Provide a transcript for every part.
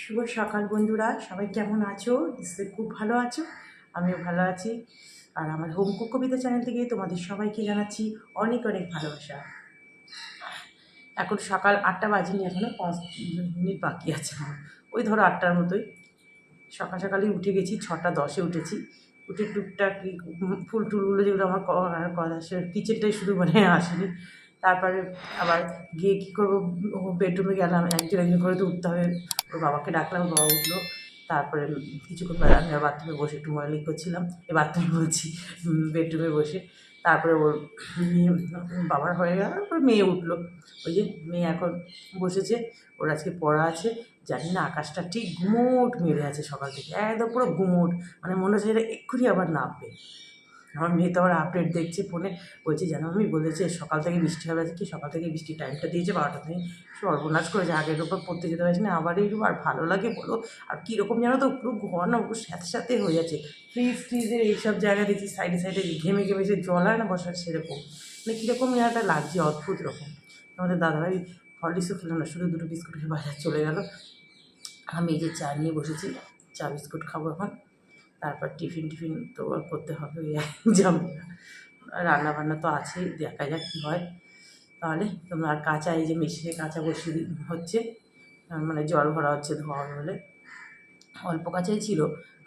শুভ সকাল বন্ধুরা, সবাই কেমন আছো? নিশ্চয়ই খুব ভালো আছো, আমিও ভালো আছি। আর আমার হোম কুক কবিতা চ্যানেল থেকে তোমাদের সবাইকে জানাচ্ছি অনেক অনেক ভালোবাসা। এখন সকাল আটটা বাজেনি এখনও পাঁচ মিনিট বাকি আছে আমার। ওই ধরো আটটার মতোই। সকাল সকালে উঠে গেছি, ছটা দশে উঠেছি। উঠে টুকটাক ফুল টুলগুলো যেগুলো আমার কিচেনটাই শুধু মানে আসেনি। তারপরে আবার গিয়ে কী করব, বেডরুমে গেলাম, একজন একজন করে তো উঠতে হবে। ওর বাবাকে ডাকলাম, বাবা উঠল। তারপরে কিছুক্ষণ পরে আমি আর বাথরুমে বসে একটু ময়লিং করছিলাম। এই বাথরুমে বলছি বেডরুমে বসে। তারপরে ওর বাবার হয়ে গেল, তারপরে মেয়ে উঠল। ওই যে মেয়ে এখন বসেছে, ওর আজকে পড়া আছে। জানি না আকাশটা ঠিক ঘুমোট মেরে আছে সকাল থেকে, একদম পুরো ঘুমোট। মানে মনে হচ্ছে এটা এক্ষুনি আবার নামবে। আমার মেয়ে তো আবার আপডেট দেখছে ফোনে বলছে, জানো আমি বলেছে, সকাল থেকে বৃষ্টি হবে কি সকাল থেকে বৃষ্টির টাইমটা দিয়েছে বারোটা থেকে। সর্বনাশ করেছে, আগের উপর পড়তে যেতে পারছি না, আবার এইরকম আর ভালো লাগে বলো। আর কীরকম জানো তো, পুরো ঘর না পুরো স্যাঁতে স্যাঁতে হয়ে যাচ্ছে। ফ্রিজ ফ্রিজের এইসব জায়গা দেখছি সাইডে সাইডে ঘেমে ঘেমে যে জল হয় না, বসার সেরকম। মানে কীরকম জায়গাটা লাগছে, অদ্ভুত রকম। আমাদের দাদাভাই হরলিক্সও খেলো না, শুধু দুটো বিস্কুট খেয়ে বাজার চলে গেল। আমি এই যে চা নিয়ে বসেছি, চা বিস্কুট খাব এখন। তারপর টিফিন টিফিন তো করতে হবে ঝামেলা রান্না বান্না তো আছেই, দেখা যাক কী হয়। তাহলে তোমরা আর কাঁচা, এই যে মেশিনে কাঁচা বসিয়ে হচ্ছে মানে জল ভরা হচ্ছে ধোয়া বলে অল্প কাঁচাই ছিল,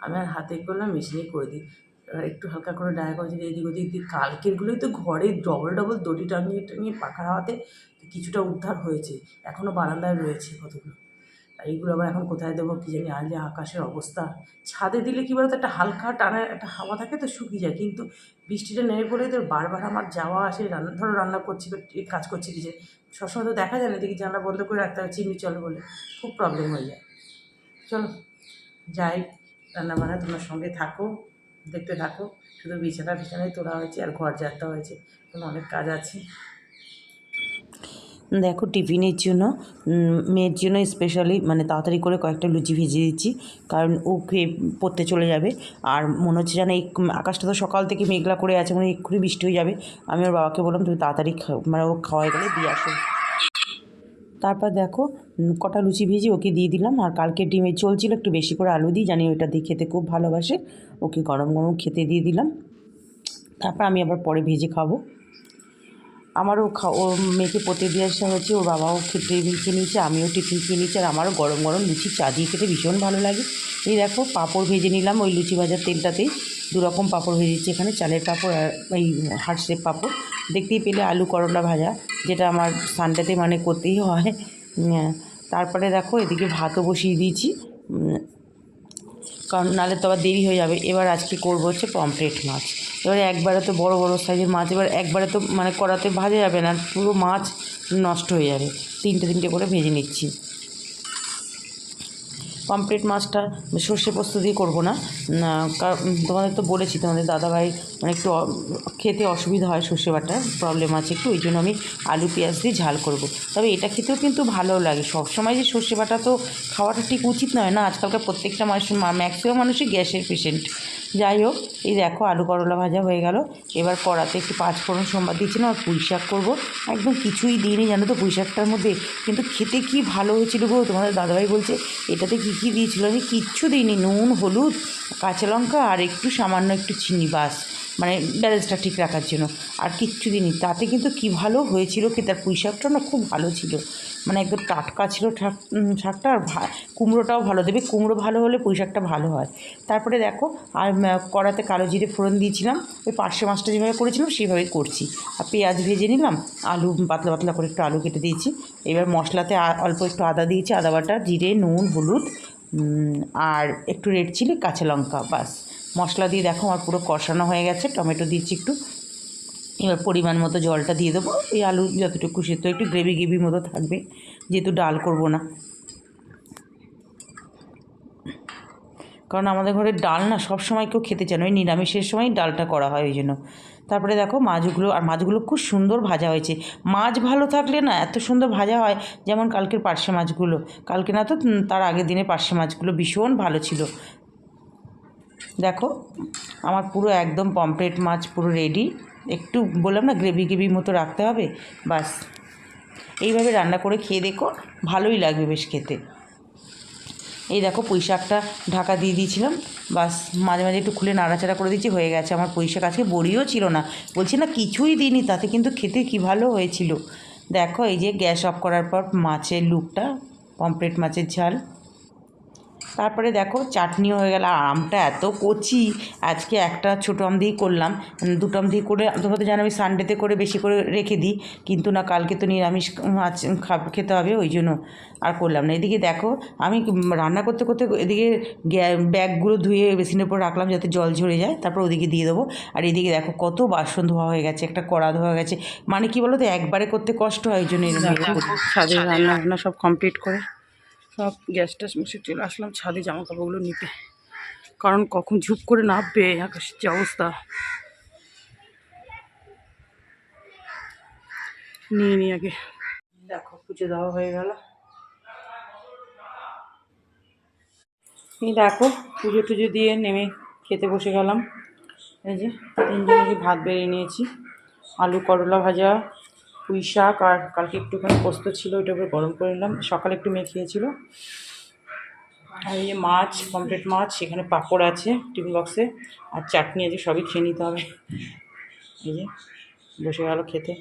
আমি আর হাতে করলাম মেশিনে করে দিই। এবার একটু হালকা করে ডায়া করে যদি এদিক ওদিক দিই কালকেরগুলোই তো ঘরে ডবল ডবল দড়ি টাঙিয়ে টাঙিয়ে পাখা হাওয়াতে কিছুটা উদ্ধার হয়েছে এখনও বারান্দায় রয়েছে কতগুলো। এইগুলো আবার এখন কোথায় দেবো কী জানি আর যে আকাশের অবস্থা। ছাদে দিলে কী বলতো, একটা হালকা টানা একটা হাওয়া থাকে তো শুকিয়ে যায়, কিন্তু বৃষ্টিটা নেমে পড়ে তো বারবার আমার যাওয়া আসে, রান্না, ধরো রান্না করছি কাজ করছি কিছু সবসময় তো দেখা যায় না, দেখি জানলা বন্ধ করে রাখতে হবে চিমনি চলে বলে, খুব প্রবলেম হয়ে যায়। চলো, যাই রান্না বান্না তোমার সঙ্গে থাকো, দেখতে থাকো, শুধু বিছানা বিছানায় তোলা হয়েছে আর ঘর যাত্রা হয়েছে অনেক কাজ আছে। দেখো টিফিনের জন্য মেয়ের জন্য স্পেশালি মানে তাড়াতাড়ি করে কয়েকটা লুচি ভেজে দিচ্ছি। কারণ ও খেয়ে পড়তে চলে যাবে। আর মনে হচ্ছে যেন এই আকাশটা তো সকাল থেকে মেঘলা করে আছে মানে এক্ষুনি বৃষ্টি হয়ে যাবে। আমি ওর বাবাকে বললাম, তুমি তাড়াতাড়ি মানে ও খাওয়াই গেলে দিয়ে আসো। তারপর দেখো কটা লুচি ভেজে ওকে দিয়ে দিলাম। আর কালকে ডিমের চলছিল একটু বেশি করে আলু দিই জানি ওইটা দিয়ে খেতে খুব ভালোবাসে। ওকে গরম গরম খেতে দিয়ে দিলাম। তারপর আমি আবার পরে ভেজে খাব। আমারও ওর মেয়েকে পড়তে দিয়ে আসা হয়েছে, ওর বাবাও খেতে খেয়ে নিয়েছে, আমিও টিফিন খেয়ে নিয়েছি, আর আমারও গরম গরম লুচি, চা দিয়ে খেতে ভীষণ ভালো লাগে। এই দেখো, পাঁপড় ভেজে নিলাম ওই লুচি ভাজার তেলটাতেই দু রকম পাঁপড় ভেজেছি এখানে, চালের পাঁপড় আর এই হার্ট শেপ পাঁপড়। দেখতেই পেলে আলু করলা ভাজা, যেটা আমার সানডেতে মানে করতেই হয়। তারপরে দেখো, এদিকে ভাতও বসিয়ে দিয়েছি। কারণ নাহলে তো আবার দেরি হয়ে যাবে। এবার আজকে করব হচ্ছে পমফ্রেট মাছ। এবারে একবারে তো বড় বড় সাইজের মাছ, এবার একবারে তো মানে করাতে ভাজা যাবে না, পুরো মাছ নষ্ট হয়ে যাবে। তিনটে তিনটে করে ভেজে নিচ্ছি। পমফ্রেট মাছটা সর্ষে পোস্ত দিয়ে করব না। না, কারণ তোমাদের তো বলেছি তোমাদের দাদাভাই মানে একটু খেতে অসুবিধা হয় সর্ষে বাটার প্রবলেম আছে একটু ওই জন্য আমি আলু পেঁয়াজ দিয়ে ঝাল করব। তবে এটা খেতেও কিন্তু ভালো লাগে। সবসময় যে সর্ষে বাটা তো খাওয়াটা ঠিক উচিত নয় না আজকালকার প্রত্যেকটা মানুষ ম্যাক্সিমাম মানুষই গ্যাসের পেশেন্ট যাই হোক, এই দেখো আলু করলা ভাজা হয়ে গেল। এবার কড়াতে একটু পাঁচ ফোড়ন সোমবার না আর পুঁই শাক করব। একদম কিছুই দিইনি, জানো তো পুঁই শাকটার মধ্যে। কিন্তু খেতে কি ভালো হয়েছিল গো? তোমাদের দাদাভাই বলছে, এটাতে কী কী দিয়েছিল? আমি কিচ্ছু দিইনি, নুন, হলুদ, কাঁচা লঙ্কা আর একটু সামান্য একটু চিনি বাস। মানে ব্যালেন্সটা ঠিক রাখার জন্য। আর কিচ্ছু দিইনি। তাতে কিন্তু কি ভালো হয়েছিল কি, তার পুঁই শাকটা না খুব ভালো ছিল। মানে একদম টাটকা ছিল শাকটা আর কুমড়োটাও ভালো। দেবে, কুমড়ো ভালো হলে পুঁই শাকটা ভালো হয়। তারপরে দেখো, আর কড়াতে কালো জিরে ফোড়ন দিয়েছিলাম। ওই পার্শে মাছটা যেভাবে করেছিলাম, সেভাবেই করছি। আর পেঁয়াজ ভেজে নিলাম, আলু পাতলা পাতলা করে একটু আলু কেটে দিয়েছি। এবার মশলাতে অল্প একটু আদা দিয়েছি, আদা বাটা, জিরে, নুন, হলুদ আর একটু রেড চিলি কাঁচা লঙ্কা, বাস। মশলা দিয়ে দেখো আমার পুরো কষানো হয়ে গেছে। টমেটো দিচ্ছি একটু। এবার পরিমাণ মতো জলটা দিয়ে দেবো। এই আলু যতটুকু সেদ্ধ, একটু গ্রেভি গ্রেভি মতো থাকবে। যেহেতু ডাল করব না। কারণ আমাদের ঘরে ডাল না সব সময় কেউ খেতে চায় না। ওই নিরামিষের সময় ডালটা করা হয় ওই জন্য। তারপরে দেখো মাছগুলো, আর মাছগুলো খুব সুন্দর ভাজা হয়েছে। মাছ ভালো থাকলে না এত সুন্দর ভাজা হয় যেমন কালকের পার্শে মাছগুলো। কালকে না তো তার আগের দিনের পার্শে মাছগুলো ভীষণ ভালো ছিল। দেখো, আমার পুরো একদম পমপ্লেট মাছ পুরো রেডি একটু বললাম না গ্রেভি গ্রেভি মতো রাখতে হবে বাস এইভাবে রান্না করে খেয়ে দেখো, ভালোই লাগবে বেশ খেতে। এই দেখো পুঁই শাকটা ঢাকা দিয়ে দিয়েছিলাম বাস মাঝে মাঝে একটু খুলে নাড়াচাড়া করে দিচ্ছি হয়ে গেছে। আমার পুঁই শাক আজকে বড়িও ছিল না। বলছি না, কিছুই দিইনি, তাতে কিন্তু খেতে কি ভালো হয়েছিল। দেখো, এই যে গ্যাস অফ করার পর মাছের লুকটা পমপ্লেট মাছের ঝাল। তারপরে দেখো চাটনিও হয়ে গেল আর আমটা এত কচি আজকে একটা ছোটো আম দিয়ে করলাম। দুটো আম দিয়ে করে তোমরা তো জানো আমি সানডেতে করে বেশি করে রেখে দিই কিন্তু না কালকে তো নিরামিষ মাছ খাব- খেতে হবে ওই জন্য আর করলাম না। এদিকে দেখো আমি রান্না করতে করতে এদিকে ব্যাগগুলো ধুয়ে বেসিনের উপর রাখলাম যাতে জল ঝরে যায় তারপর ওদিকে দিয়ে দেবো। আর এদিকে দেখো কত বাসন ধোয়া হয়ে গেছে একটা কড়া ধোয়া গেছে। মানে কি বলো তো একবারে করতে কষ্ট হয় ওই জন্য এরকম রান্না বান্না সব কমপ্লিট করে। সব গ্যাস ট্যাস মুছে চলে আসলাম, ছাদে জামা কাপড়গুলো নিতে। কারণ কখন ঝুপ করে নামবে, আকাশের যে অবস্থা। নিয়ে নিই আগে। দেখো, পুজো দেওয়া হয়ে গেল। এই দেখো, পুজো টুজো দিয়ে নেমে খেতে বসে গেলাম। এই যে তিনজনে ভাত বেড়ে নিয়েছি। আলু করলা ভাজা পুঁই শাক আর কালকে একটুখানি পোস্ত ছিল, ওইটা উপরে গরম করে নিলাম। সকালে একটু মেখিয়েছিল আর এই মাছ কমপ্লিট মাছ সেখানে পাঁপড় আছে টিফিন বক্সে আর চাটনি আছে, সবই খেয়ে নিতে হবে। এই যে, বসে গেল খেতে।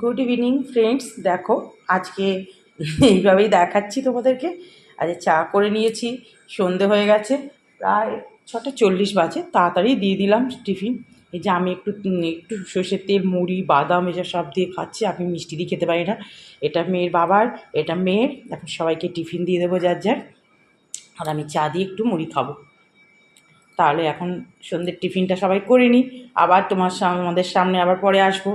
গুড ইভিনিং ফ্রেন্ডস দেখো, আজকে এইভাবেই দেখাচ্ছি তোমাদেরকে। আজকে চা করে নিয়েছি, সন্ধে হয়ে গেছে, প্রায় ছটা চল্লিশ বাজে, তাড়াতাড়ি দিয়ে দিলাম টিফিন। এই যে আমি একটু একটু সর্ষের তেল, মুড়ি, বাদাম, এসব সব দিয়ে খাচ্ছি, আমি মিষ্টি দিয়ে খেতে পারি না। এটা মেয়ের বাবার, এটা মেয়ের, এখন সবাইকে টিফিন দিয়ে দেবো যার যার। আর আমি চা দিয়ে একটু মুড়ি খাব। তাহলে এখন সন্ধ্যের টিফিনটা সবাই করে নিই। আবার তোমার আমাদের সামনে আবার পরে আসব।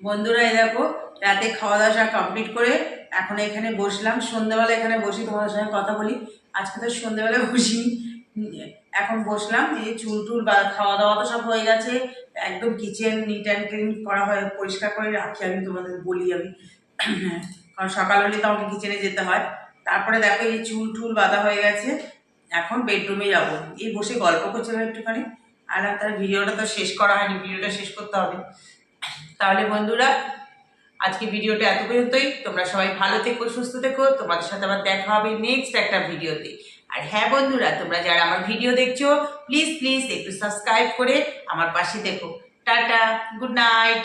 বন্ধুরা, এই দেখো, রাতে খাওয়া দাওয়া কমপ্লিট করে এখন এখানে বসলাম। সন্ধ্যেবেলা এখানে বসি, তোমাদের সঙ্গে কথা বলি। আজকে তো সন্ধ্যেবেলা বসি এখন বসলাম এই চুল টুল বা খাওয়া দাওয়া তো সব হয়ে গেছে। একদম কিচেন নিট অ্যান্ড ক্লিন করা হয়, পরিষ্কার করে রাখি আমি, তোমাদের বলি আমি। কারণ সকাল হলে তো আমাকে কিচেনে যেতে হয়। তারপরে দেখো এই চুল টুল বাঁধা হয়ে গেছে। এখন বেডরুমে যাব। এই বসে গল্প করছিলাম একটুখানি। আর তার ভিডিওটা তো শেষ করা হয়নি, ভিডিওটা শেষ করতে হবে। তাহলে বন্ধুরা, আজকে ভিডিওটা এত পর্যন্তই তোমরা সবাই ভালো থেকো, সুস্থ থেকো। তোমাদের সাথে আবার দেখা হবে নেক্সট একটা ভিডিওতে। আর হ্যাঁ বন্ধুরা, তোমরা যারা আমার ভিডিও দেখছ প্লিজ প্লিজ একটু সাবস্ক্রাইব করে আমার পাশে দেখো। Tata good night